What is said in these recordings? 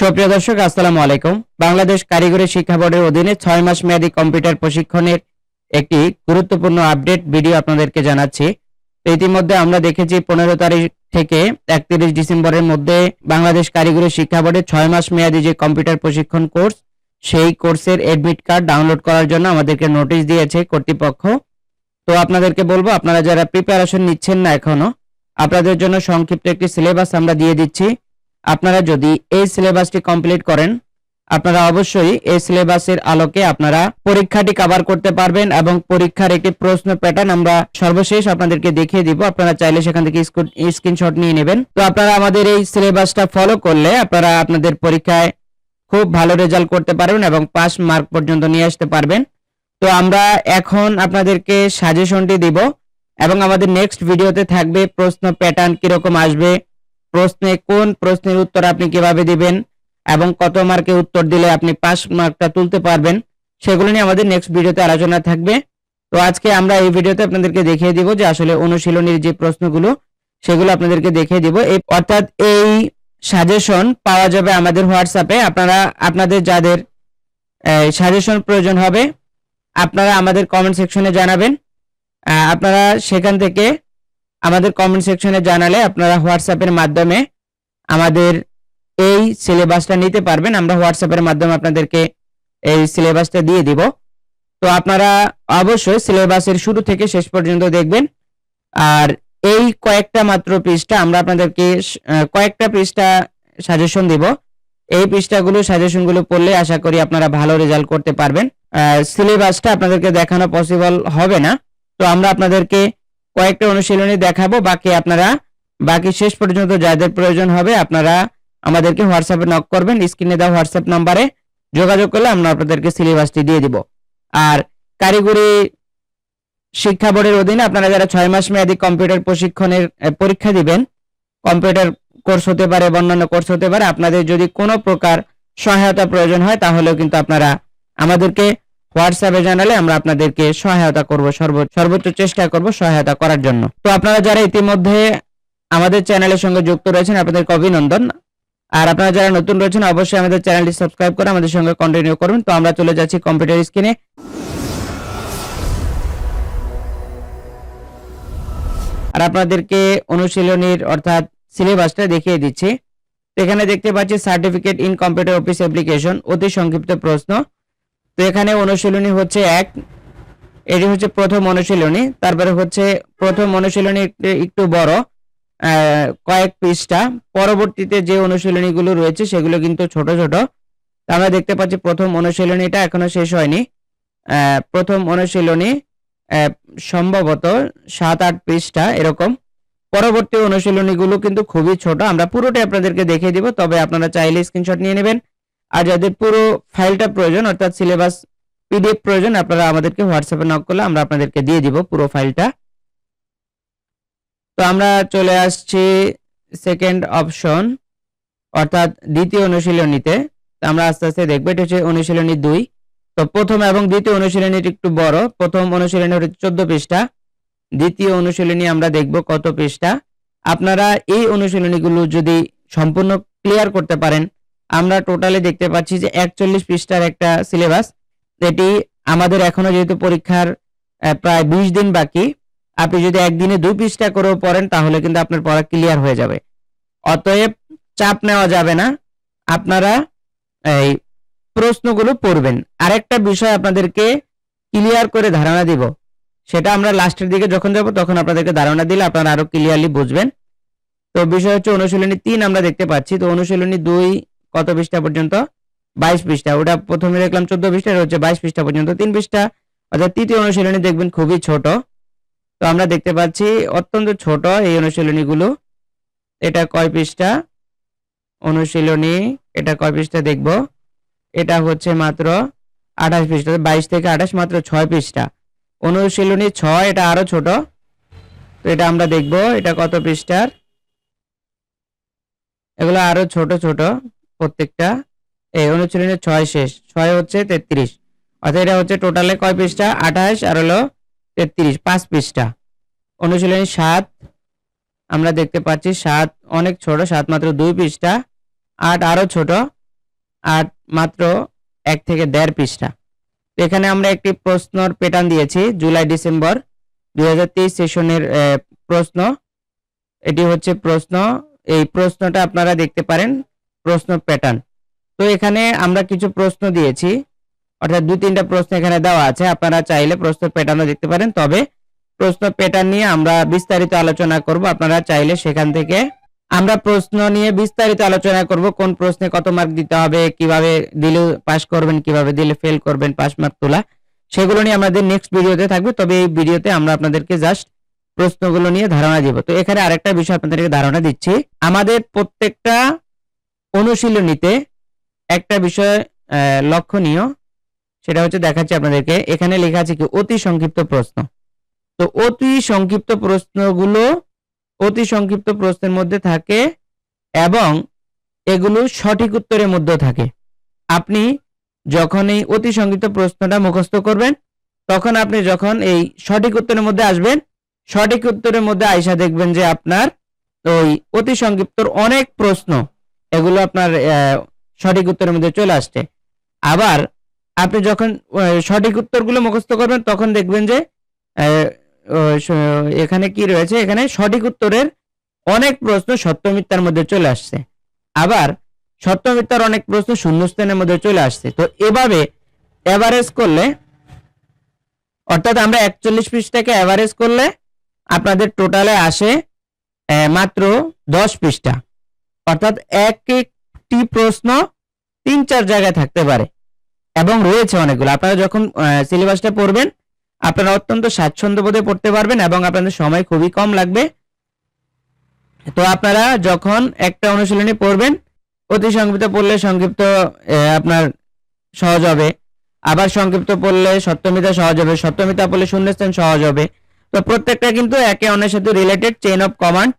সুপ্রিয় দর্শক, আসসালামু আলাইকুম। বাংলাদেশ কারিগরি শিক্ষা বোর্ডের অধীনে ছয় মাস মেয়াদী কম্পিউটার প্রশিক্ষণের একটি গুরুত্বপূর্ণ আপডেট ভিডিও আপনাদেরকে জানাচ্ছি। ইতিমধ্যে আমরা দেখেছি পনেরো তারিখ থেকে একত্রিশ ডিসেম্বরের মধ্যে বাংলাদেশ কারিগরি শিক্ষা বোর্ডের ছয় মাস মেয়াদী যে কম্পিউটার প্রশিক্ষণ কোর্স, সেই কোর্সের এডমিট কার্ড ডাউনলোড করার জন্য আমাদেরকে নোটিশ দিয়েছে কর্তৃপক্ষ। তো আপনাদেরকে বলব, আপনারা যারা প্রিপারেশন নিচ্ছেন না এখনও, আপনাদের জন্য সংক্ষিপ্ত একটি সিলেবাস আমরা দিয়ে দিচ্ছি। আপনারা যদি এই সিলেবাসটি কমপ্লিট করেন, আপনারা অবশ্যই এই সিলেবাসের আলোকে আপনারা পরীক্ষাটি কভার করতে পারবেন এবং পরীক্ষার একটি প্রশ্ন প্যাটার্ন আমরা সর্বশেষ আপনাদেরকে দেখিয়ে দিব। আপনারা চাইলে সেখান থেকে স্ক্রিনশট নিয়ে নেবেন। তো আপনারা আমাদের এই সিলেবাসটা ফলো করলে আপনারা আপনাদের পরীক্ষায় খুব ভালো রেজাল্ট করতে পারবেন এবং পাস মার্ক পর্যন্ত নিয়ে আসতে পারবেন। তো আমরা এখন আপনাদেরকে সাজেশনটি দিব এবং আমাদের নেক্সট ভিডিওতে থাকবে প্রশ্ন প্যাটার্ন কীরকম আসবে প্রশ্নে কোন প্রশ্নের উত্তর আপনি কীভাবে দিবেন এবং কত মার্কে উত্তর দিলে আপনি পাস মার্কটা তুলতে পারবেন, সেগুলো নিয়ে আমাদের নেক্সট ভিডিওতে আলোচনা থাকবে। তো আজকে আমরা এই ভিডিওতে আপনাদেরকে দেখিয়ে দিব যে আসলে অনুশীলনীর যে প্রশ্নগুলো, সেগুলো আপনাদেরকে দেখিয়ে দিব। এই অর্থাৎ এই সাজেশন পাওয়া যাবে আমাদের হোয়াটসঅ্যাপে আপনারা, আপনাদের যাদের সাজেশন প্রয়োজন হবে, আপনারা আমাদের কমেন্ট সেকশনে জানাবেন। আপনারা সেখান থেকে আমাদের কমেন্ট সেকশনে জানালে আপনারা হোয়াটসঅ্যাপের মাধ্যমে আমাদের এই সিলেবাসটা নিতে পারবেন। আমরা হোয়াটসঅ্যাপের মাধ্যমে আপনাদেরকে এই সিলেবাসটা দিয়ে দিব। তো আপনারা অবশ্যই সিলেবাসের শুরু থেকে শেষ পর্যন্ত দেখবেন। আর এই কয়েকটা মাত্র পৃষ্ঠা আমরা আপনাদেরকে কয়েকটা পৃষ্ঠা সাজেশন দিব। এই পৃষ্ঠাগুলো সাজেশনগুলো পড়লে আশা করি আপনারা ভালো রেজাল্ট করতে পারবেন। সিলেবাসটা আপনাদেরকে দেখানো পসিবল হবে না। তো আমরা আপনাদেরকে কয়েকটা অনুশীলনী দেখাবো, বাকি আপনারা, বাকি শেষ পর্যন্ত যাদের প্রয়োজন হবে আপনারা আমাদেরকে হোয়াটসঅ্যাপে নক করবেন, স্ক্রিনে দেওয়া হোয়াটসঅ্যাপ নাম্বারে যোগাযোগ করলে আমরা আপনাদেরকে সিলেবাসটি দিয়ে দিব। আর কারিগরি শিক্ষা বোর্ডের অধীনে আপনারা যারা ছয় মাস মেয়াদী কম্পিউটার প্রশিক্ষণের পরীক্ষা দিবেন, কম্পিউটার কোর্স হতে পারে বা অন্যান্য কোর্স হতে পারে, আপনাদের যদি কোনো প্রকার সহায়তা প্রয়োজন হয় তাহলেও কিন্তু আপনারা আমাদেরকে হোয়াটসঅ্যাপে জানালে আমরা আপনাদেরকে সহায়তা করব সর্বোচ্চ চেষ্টা করব সহায়তা করার জন্য। তো আপনারা যারা ইতিমধ্যে আমাদের চ্যানেলের সঙ্গে যুক্ত রয়েছেন, আপনাদেরকে অভিনন্দন। আর আপনারা যারা নতুন রয়েছেন, অবশ্যই আমাদের চ্যানেলটি সাবস্ক্রাইব করে আমাদের সঙ্গে কন্টিনিউ করুন। তো আমরা চলে যাচ্ছি কম্পিউটার স্ক্রিনে আর আপনাদেরকে অনুশীলনীর, অর্থাৎ সিলেবাসটা দেখিয়ে দিচ্ছি। এখানে দেখতে পাচ্ছি certificate in computer office application অতি সংক্ষিপ্ত প্রশ্ন। তো এখানে অনুশীলনী হচ্ছে এক, এটি হচ্ছে প্রথম অনুশীলনী, তারপরে হচ্ছে প্রথম অনুশীলনী একটু- বড় কয়েক পৃষ্ঠা। পরবর্তীতে যে অনুশীলনীগুলো রয়েছে সেগুলো কিন্তু ছোট ছোট। আমরা দেখতে পাচ্ছি প্রথম অনুশীলনীটা এখনও শেষ হয়নি। প্রথম অনুশীলনী সম্ভবত সাত, আট পৃষ্ঠা এরকম। পরবর্তী অনুশীলনীগুলো কিন্তু খুবই ছোট। আমরা পুরোটাই আপনাদেরকে দেখিয়ে দিব, তবে আপনারা চাইলে স্ক্রিনশট নিয়ে নেবেন। আর যাদের পুরো ফাইলটা প্রয়োজন, অর্থাৎ সিলেবাস পিডিএফ প্রয়োজন, আপনারা আমাদেরকে হোয়াটসঅ্যাপে নক করলে আমরা আপনাদেরকে দিয়ে দিব পুরো ফাইলটা। তো আমরা চলে আসছি সেকেন্ড অপশন অর্থাৎ দ্বিতীয় অনুশীলনীতে। তো আমরা আস্তে আস্তে দেখব, এটা হচ্ছে অনুশীলনী দুই। তো প্রথম এবং দ্বিতীয় অনুশীলনীটি একটু বড়। প্রথম অনুশীলনী হচ্ছে চোদ্দ পৃষ্ঠা, দ্বিতীয় অনুশীলনী আমরা দেখব কত পৃষ্ঠা। আপনারা এই অনুশীলনীগুলো যদি সম্পূর্ণ ক্লিয়ার করতে পারেন আমরা টোটালি দেখতে পাচ্ছি যে একচল্লিশ পৃষ্ঠার একটা সিলেবাস এটি আমাদের এখনও যেহেতু পরীক্ষার প্রায় বিশ দিন বাকি, আপনি যদি একদিনে দুই পৃষ্ঠা করেও পড়েন, তাহলে কিন্তু আপনার পড়া ক্লিয়ার হয়ে যাবে। অতএব চাপ নেওয়া যাবে না। আপনারা এই প্রশ্নগুলো পড়বেন। আরেকটা বিষয় আপনাদেরকে ক্লিয়ার করে ধারণা দিব। সেটা আমরা লাস্টের দিকে যখন যাব, তখন আপনাদেরকে ধারণা দিলে আপনারা আরও ক্লিয়ারলি বুঝবেন। তো বিষয় হচ্ছে অনুশীলনী তিন আমরা দেখতে পাচ্ছি। তো অনুশীলনী দুই কত পৃষ্ঠা পর্যন্ত? বাইশ পৃষ্ঠা। ওটা প্রথমে দেখলাম চোদ্দ পৃষ্ঠা হচ্ছে বাইশ পৃষ্ঠা পর্যন্ত, তিন পৃষ্ঠা। অর্থাৎ তৃতীয় অনুশীলনী দেখবেন খুবই ছোট। তো আমরা দেখতে পাচ্ছি অত্যন্ত ছোট এই অনুশীলনীগুলো। এটা কয় পৃষ্ঠা? অনুশীলনী, এটা কয় পৃষ্ঠা দেখব? এটা হচ্ছে মাত্র আঠাশ পৃষ্ঠা বাইশ থেকে আঠাশ মাত্র ছয় পৃষ্ঠা। অনুশীলনী ছয়, এটা আরও ছোট। তো এটা আমরা দেখব, এটা কত পৃষ্ঠার? এগুলো আরও ছোট ছোট। প্রত্যেকটা, এই অনুশীলনী ছয় শেষ, ছয় হচ্ছে তেত্রিশ। অর্থাৎ এটা হচ্ছে টোটালে কয় পৃষ্ঠা? আঠাশ, আর হলো তেত্রিশ, পাঁচ পৃষ্ঠা। অনুশীলনী সাত, আমরা দেখতে পাচ্ছি সাত অনেক ছোট, সাত মাত্র দুই পৃষ্ঠা, আট আরও ছোট, আট মাত্র এক থেকে দেড় পৃষ্ঠা। এখানে আমরা একটি প্রশ্নর প্যাটার্ন দিয়েছি, জুলাই ডিসেম্বর দুই হাজার তেইশ সেশনের প্রশ্ন। এটি হচ্ছে প্রশ্ন, এই প্রশ্নটা আপনারা দেখতে পারেন। প্রশ্ন প্যাটার্ন তো এখানে আমরা কিছু প্রশ্ন দিয়েছি। অর্থাৎ দুই, তিনটা প্রশ্ন এখানে দেওয়া আছে। আপনারা চাইলে প্রশ্ন প্যাটার্নও দেখতে পারেন। তবে প্রশ্ন প্যাটার্ন নিয়ে আমরা বিস্তারিত আলোচনা করব। আপনারা চাইলে সেখান থেকে আমরা প্রশ্ন নিয়ে বিস্তারিত আলোচনা করব। কোন প্রশ্নে কত মার্ক দিতে হবে, কীভাবে দিলে পাস করবেন, কীভাবে দিলে ফেল করবেন পাস মার্ক তোলা। সেগুলো নিয়ে আমাদের নেক্সট ভিডিওতে থাকবে। তবে এই ভিডিওতে আমরা আপনাদেরকে জাস্ট প্রশ্নগুলো নিয়ে ধারণা দিব। তো এখানে আরেকটা বিষয় আপনাদেরকে ধারণা দিচ্ছি। আমাদের প্রত্যেকটা অনুশীলনীতে একটা বিষয় লক্ষণীয়, সেটা হচ্ছে দেখাচ্ছি আপনাদেরকে। এখানে লেখা আছে কি, অতি সংক্ষিপ্ত প্রশ্ন। তো অতি সংক্ষিপ্ত প্রশ্নগুলো অতি সংক্ষিপ্ত প্রশ্নের মধ্যে থাকে এবং এগুলো সঠিক উত্তরের মধ্যে থাকে। আপনি যখন এই অতি সংক্ষিপ্ত প্রশ্নটা মুখস্থ করবেন, তখন আপনি যখন এই সঠিক উত্তরের মধ্যে আসবেন, সঠিক উত্তরের মধ্যে আইসা দেখবেন যে আপনার ওই অতি সংক্ষিপ্তর অনেক প্রশ্ন এগুলো আপনার সঠিক উত্তরের মধ্যে চলে আসছে। আবার আপনি যখন সঠিক উত্তরগুলো মুখস্থ করবেন, তখন দেখবেন যে এখানে কি রয়েছে? এখানে সঠিক উত্তরের অনেক প্রশ্ন সত্য মিথ্যার মধ্যে চলে আসছে। আবার সত্য মিথ্যার অনেক প্রশ্ন শূন্যস্থানের মধ্যে চলে আসছে। তো এভাবে এভারেজ করলে, অর্থাৎ আমরা একচল্লিশ পৃষ্ঠাকে অ্যাভারেজ করলে আপনাদের টোটালে আসে মাত্র দশ পৃষ্ঠা। অর্থাৎ এক একটি প্রশ্ন তিন চার জায়গায় থাকতে পারে। এবং রয়েছে অনেকগুলো। আপনারা যখন সিলেবাসটা পড়বেন, আপনারা অত্যন্ত স্বাচ্ছন্দ্য বোধে পড়তে পারবেন এবং আপনাদের সময় খুবই কম লাগবে। তো আপনারা যখন একটা অনুশীলনী পড়বেন, অতি সংক্ষিপ্ত পড়লে সংক্ষিপ্ত আপনার সহজ হবে। আবার সংক্ষিপ্ত পড়লে সপ্তমিতা সহজ হবে। সপ্তমিতা পড়লে শূন্যস্থান সহজ হবে। তো প্রত্যেকটা কিন্তু একে অন্যের সাথে রিলেটেড চেইন অফ কমান্ড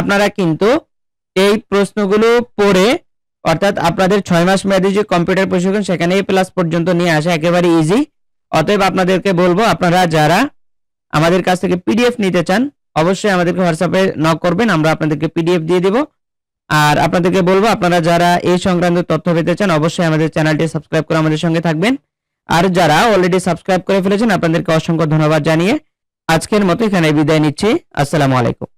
আপনারা কিন্তু এই প্রশ্নগুলো পড়ে, অর্থাৎ আপনাদের ছয় মাস মেয়াদী যে কম্পিউটার প্রশিক্ষণ সেখানে প্লাস পর্যন্ত নিয়ে আসা একেবারে ইজি অতএব আপনাদেরকে বলব, আপনারা যারা আমাদের কাছ থেকে পিডিএফ নিতে চান, অবশ্যই আমাদেরকে হোয়াটসঅ্যাপে নক করবেন, আমরা আপনাদেরকে পিডিএফ দিয়ে দিব। আর আপনাদেরকে বলব, আপনারা যারা এই সংক্রান্ত তথ্য পেতে চান, অবশ্যই আমাদের চ্যানেলটি সাবস্ক্রাইব করে আমাদের সঙ্গে থাকবেন। আর যারা অলরেডি সাবস্ক্রাইব করে ফেলেছেন, আপনাদেরকে অসংখ্য ধন্যবাদ জানিয়ে আজকের মতো এখানে বিদায় নিচ্ছি। আসসালামু আলাইকুম।